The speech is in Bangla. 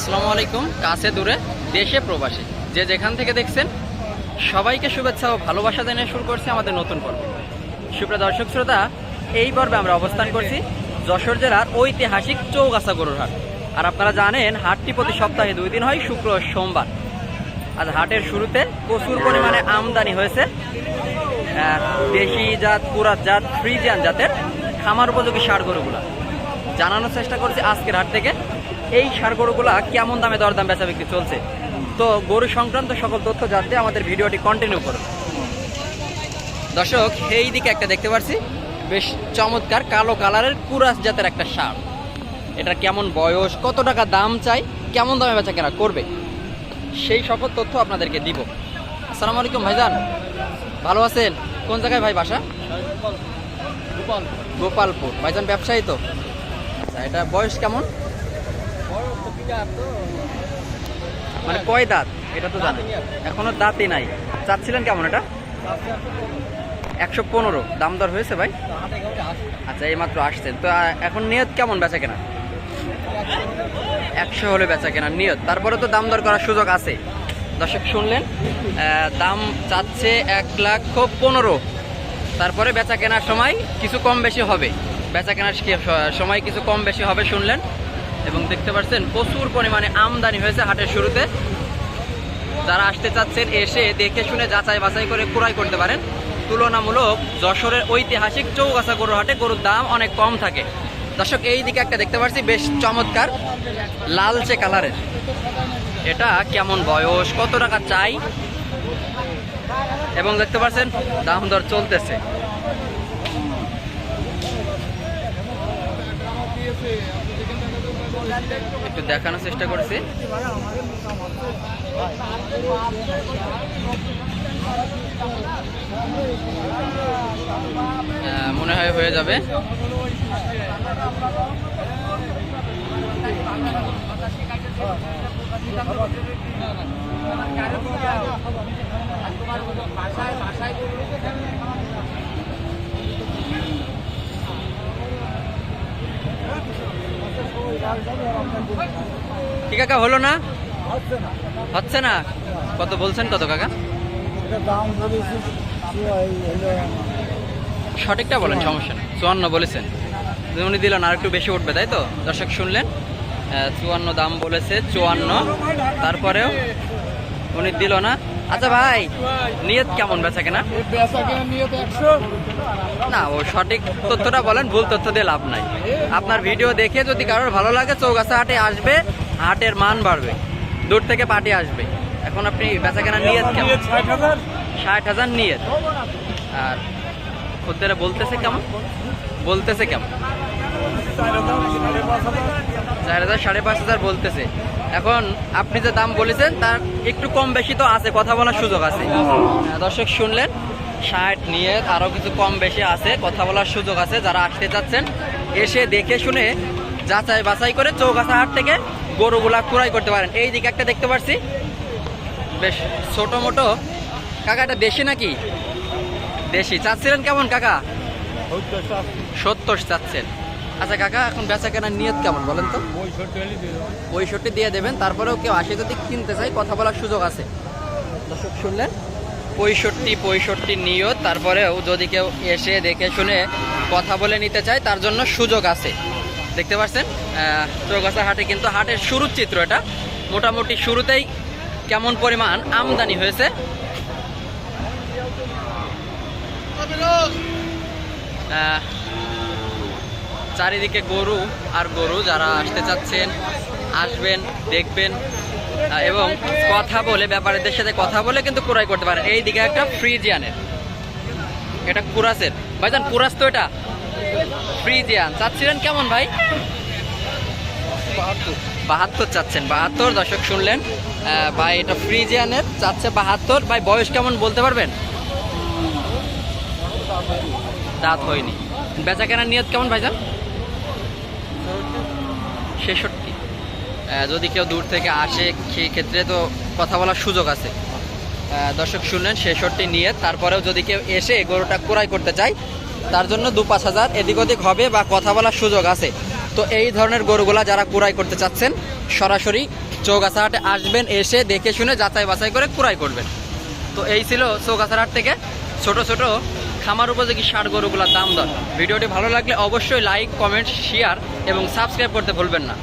আসসালামু আলাইকুম, কাছে দূরে, দেশে প্রবাসী। যে যেখান থেকে দেখছেন, সবাইকে শুভেচ্ছা ও ভালোবাসা জানিয়ে শুরু করছি আমাদের নতুন পর্ব। সুপ্রিয় দর্শক শ্রোতা, এই পর্বে আমরা অবস্থান করছি যশোর জেলার ঐতিহাসিক চৌগাছা গরুর হাট। আর আপনারা জানেন, হাটটি প্রতি সপ্তাহে দুই দিন হয়, শুক্র সোমবার। আজ হাটের শুরুতে প্রচুর পরিমাণে আমদানি হয়েছে। দেশি জাত, পুরাত জাত, ফ্রিজিয়ান জাতের খামার উপযোগী সার গরুগুলা। জানানোর চেষ্টা করছি আজকের হাট থেকে। এই সার গরুগুলা কেমন দামে দরদাম বেচা বিক্রি চলছে? তো গরু সংক্রান্ত সকল তথ্য জানতে আমাদের ভিডিওটি কন্টিনিউ করুন। দর্শক এই দিকে একটা দেখতে পাচ্ছি বেশ চমৎকার কালো কালারের কুরাস জাতের একটা সার। এটা কেমন বয়স কত টাকা দাম চাই কেমন দামে বেচা কেনা করবে? সেই সকল তথ্য আপনাদেরকে দিব। আসসালামু আলাইকুম ভাইজান। ভালো আছেন? কোন জায়গায় ভাই বাসা? গোপালপুর। ভাইজান ব্যবসায়ী তো? আচ্ছা এটা বয়স কেমন? মানে কয় দাঁত? এটা তো জানেন। এখনও দাঁতই নাই। চাচ্ছিলেন কেমন এটা? একশো পনেরো। দাম দর হয়েছে ভাই? আচ্ছা এই মাত্র আসছেন। তো এখন নিয়ত কেমন বেচা কেনা? একশো হলে বেচা কেনা নিয়ত। তারপরে তো দাম দর করার সুযোগ আছে। দর্শক শুনলেন? আহ, দাম চাচ্ছে এক লক্ষ পনেরো। তারপরে বেচা কেনার সময় কিছু কম বেশি হবে। বেচা কেনার সময় কিছু কম বেশি হবে শুনলেন? এবং দেখতে পাচ্ছেন প্রচুর পরিমাণে আমদানি হয়েছে হাটের শুরুতে। যারা আসতে চাচ্ছেন এসে দেখে শুনে যাচাই বাছাই করে ক্রয় করতে পারেন। তুলনামূলক যশোরের ঐতিহাসিক চৌগাছা গরুর হাটে গরুর দাম অনেক কম থাকে। দর্শক এই দিকে একটা দেখতে পাচ্ছি, বেশ চমৎকার, লালচে কালারের। এটা কেমন বয়স, কত টাকা চাই? এবং দেখতে পাচ্ছেন, দাম দর চলতেছে। একটু দেখানোর চেষ্টা করছি। মনে হয় হয়ে যাবে। কি কাকা, হলো না? হচ্ছে না? কত বলছেন কত কাকা? সঠিকটা বলেন, সমস্যা নেই। চুয়ান্ন বলেছেন। উনি দিলেন আর একটু বেশি উঠবে, তাই তো? দর্শক শুনলেন। চুয়ান্ন দাম বলেছে, চুয়ান্ন। তারপরেও উনি দিল না। আচ্ছা ভাই নিয়ত কেমন বেচা কেনা? না ও সঠিক তথ্যটা বলেন ভুল তথ্য দিয়ে লাভ নাই। আপনার ভিডিও দেখে যদি কারোর ভালো লাগে চৌগাছা হাটে আসবে হাটের মান বাড়বে। দূর থেকে পার্টি আসবে। এখন আপনি বেচা কেনা নিয়ত কেমন? ষাট হাজার। নিয়ত। আর খদ্দেরা বলতেছে কেমন? বলতেছে কেমন? চার হাজার সাড়ে পাঁচ হাজার বলতেছে। এখন আপনি যে দাম বলেছেন তার একটু কম বেশি তো আছে কথা বলার সুযোগ আছে। দর্শক শুনলেন ষাট নিয়ে আরও কিছু কম বেশি আছে কথা বলার সুযোগ আছে যারা আসতে চাচ্ছেন এসে দেখে শুনে যাচাই বাছাই করে চৌগাছা হাট থেকে গরুগুলা ক্রয় করতে পারেন। এই দিকে একটা দেখতে পাচ্ছি বেশ ছোট মোটো। কাকা এটা দেশি নাকি? দেশি। চাচ্ছিলেন কেমন কাকা? সত্তর চাচ্ছেন। আচ্ছা কাকা এখন বেচা কেনার নিয়ত কেমন বলেন তো? পঁয়ষট্টি দিয়ে দেবেন তারপরেও কেউ আসে যদি কিনতে চাই কথা বলার সুযোগ আছে। দর্শক শুনলেন? পঁয়ষট্টি পঁয়ষট্টি নিয়ত তারপরেও যদি কেউ এসে দেখে শুনে কথা বলে নিতে চায় তার জন্য সুযোগ আছে। দেখতে পাচ্ছেন? চৌগাছা হাটে কিন্তু হাটের শুরুর চিত্র এটা। মোটামুটি শুরুতেই কেমন পরিমাণ আমদানি হয়েছে। আহ, চারিদিকে গরু আর গরু যারা আসতে চাচ্ছেন আসবেন দেখবেন এবং কথা বলে ব্যাপারীদের সাথে কথা বলে কিন্তু ক্রয় করতে পারেন। এই দিকে একটা ফ্রিজিয়ানের। এটা কুরাসের। ভাইজান কুরাস তো এটা ফ্রিজিয়ান। চাচ্ছিলেন কেমন ভাই? বাহাত্তর। চাচ্ছেন। বাহাত্তর দর্শক শুনলেন। ভাই এটা ফ্রিজিয়ানের চাচ্ছে বাহাত্তর। ভাই বয়স কেমন বলতে পারবেন? দাঁত হয়নি। বেচা কেনার নিয়ত কেমন ভাইজান? ছেষট্টি। যদি কেউ দূর থেকে আসে ক্ষেত্রে তো কথা বলার সুযোগ আছে। দর্শক শুনলেন, ছেষট্টি নিয়ে, তারপরেও যদি কেউ এসে গরুটা ক্রয় করতে চায়, তার জন্য দু পাঁচ হাজার এদিক ওদিক হবে বা কথা বলার সুযোগ আছে। তো এই ধরনের গরুগুলা যারা কুড়াই করতে চাচ্ছেন, সরাসরি চৌগাছা হাটে আসবেন, এসে দেখে শুনে যাচাই বাছাই করে কুড়াই করবেন। তো এই ছিল চৌগাছার হাট থেকে ছোট ছোট খামার উপযোগী ষাট গরুগুলোর দাম দর। ভিডিওটি ভালো লাগলে অবশ্যই লাইক কমেন্ট শেয়ার এবং সাবস্ক্রাইব করতে ভুলবেন না।